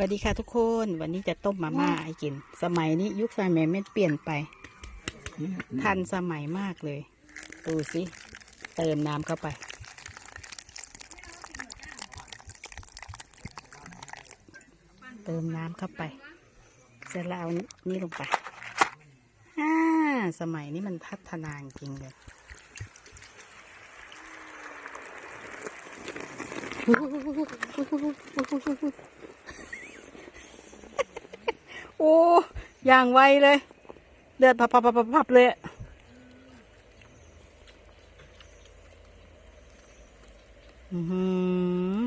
สวัสดีค่ะทุกคนวันนี้จะต้มมาม่าให้กิน สมัยนี้ยุคสมัยไม่เปลี่ยนไป ทันสมัยมากเลย ดูสิเติมน้ำเข้าไป เติมน้ำเข้าไป เสร็จแล้วเอานี่ลงไปอ่าสมัยนี้มันพัฒนาจริงเลย โอ้อย่างไวเลย เดือดพับพับพับพับเลยอะอือหือ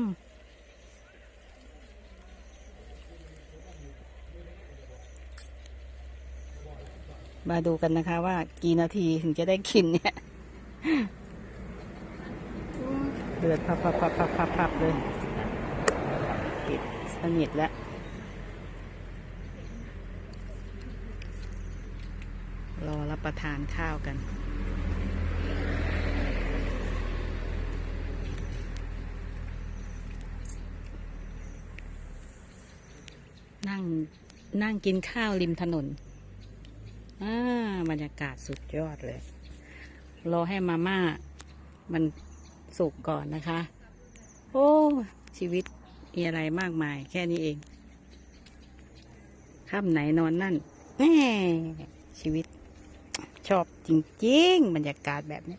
มาดูกันนะคะว่ากี่นาทีถึงจะได้กินเนี่ย เดือดพับพับพับพับพับพับเลย ปิดสนิทแล้ว รอรับประทานข้าวกัน นั่งนั่งกินข้าวริมถนนอ่าบรรยากาศสุดยอดเลย รอให้มาม่า มันสุกก่อนนะคะ โอ้ ชีวิตมีอะไรมากมาย แค่นี้เองค่ำไหนนอนนั่นแหมชีวิต ชอบจริง ๆ บรรยากาศแบบนี้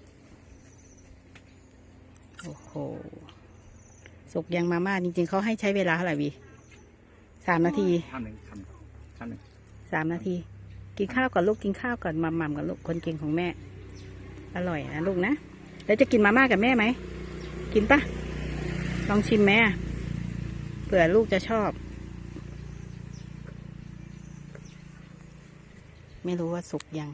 โอ้โห สุกยังมาม่าจริง ๆ เขาให้ใช้เวลาเท่าไหร่วีสามนาทีคำหนึ่งคำคำหนึ่งสามนาที กินข้าวก่อนลูกกินข้าวก่อนมัมมัมกับลูกคนเก่งของแม่ อร่อยนะลูกนะ แล้วจะกินมาม่ากับแม่ไหม กินปะลองชิมไหมอะเผื่อลูกจะชอบ ไม่รู้ว่าสุกยัง